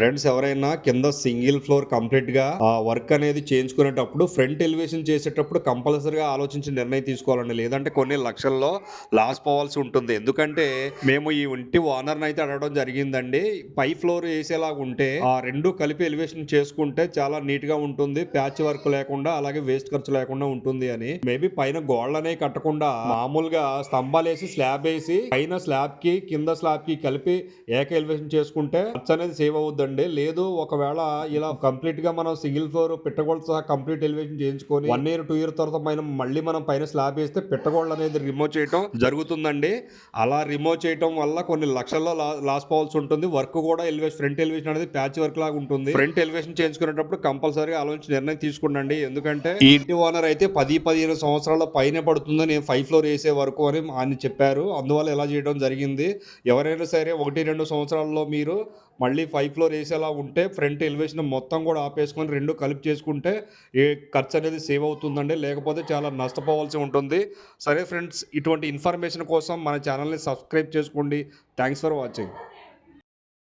Friends ఎవరైనా కింద single floor కంప్లీట్గా ఆ వర్క్ అనేది చేయించుకునేటప్పుడు ఫ్రంట్ ఎలివేషన్ చేసేటప్పుడు కంపల్సరీగా ఆలోచించి నిర్ణయం తీసుకోవాలండి. లేదంటే కొన్ని లక్షల్లో లాస్ పోవాల్సి ఉంటుంది. ఎందుకంటే మేము ఈ ఇంటి ఓనర్ అయితే అడగడం జరిగిందండి. పై ఫ్లోర్ వేసేలాగా ఉంటే ఆ రెండు కలిపి ఎలివేషన్ చేసుకుంటే చాలా నీట్గా ఉంటుంది. ప్యాచ్ వర్క్ లేకుండా అలాగే వేస్ట్ ఖర్చు లేకుండా ఉంటుంది అని. మేబీ పైన గోడలనే కట్టకుండా మామూలుగా స్తంభాలు వేసి స్లాబ్ వేసి పైన స్లాబ్కి కింద స్లాబ్కి కలిపి ఏక ఎలివేషన్ చేసుకుంటే ఖర్చు అనేది సేవ్ అవుద్దండి. లేదు ఒకవేళ ఇలా కంప్లీట్గా మనం సింగిల్ ఫ్లోర్ పెట్టగోళ్ళు సహా కంప్లీట్ ఎలివేషన్ చేయించుకొని వన్ ఇయర్ టూ ఇయర్ తర్వాత పైన మళ్ళీ మనం పైన స్లాబ్ వేస్తే పెట్టగోళ్ళు అనేది రిమూవ్ చేయడం జరుగుతుందండి. అలా రిమూవ్ చేయడం వల్ల కొన్ని లక్షల్లో లాస్ పోవాల్సి ఉంటుంది. వర్క్ కూడా ఎలివేషన్ ఫ్రంట్ ఎలివేషన్ అనేది ప్యాచ్ వర్క్ లాగా ఉంటుంది. ఫ్రంట్ ఎలివేషన్ చేయించుకునేటప్పుడు కంపల్సరీ ఆలోచించి నిర్ణయం తీసుకుండండి. ఎందుకంటే ఈ ఇంటి ఓనర్ అయితే పది పదిహేను సంవత్సరాల పైన పడుతుంది నేను ఫైవ్ ఫ్లోర్ వేసే వరకు అని ఆయన చెప్పారు. అందువల్ల ఇలా చేయడం జరిగింది. ఎవరైనా సరే ఒకటి రెండు సంవత్సరాల్లో మీరు మళ్ళీ ఫైవ్ ఫ్లోర్ చేసేలా ఉంటే ఫ్రంట్ ఎలివేషన్ మొత్తం కూడా ఆపేసుకొని రెండు కలిపి చేసుకుంటే ఏ ఖర్చు అనేది సేవ్ అవుతుందండి. లేకపోతే చాలా నష్టపోవాల్సి ఉంటుంది. సరే ఫ్రెండ్స్ ఇటువంటి ఇన్ఫర్మేషన్ కోసం మన ఛానల్ని సబ్స్క్రైబ్ చేసుకోండి. Thanks for watching.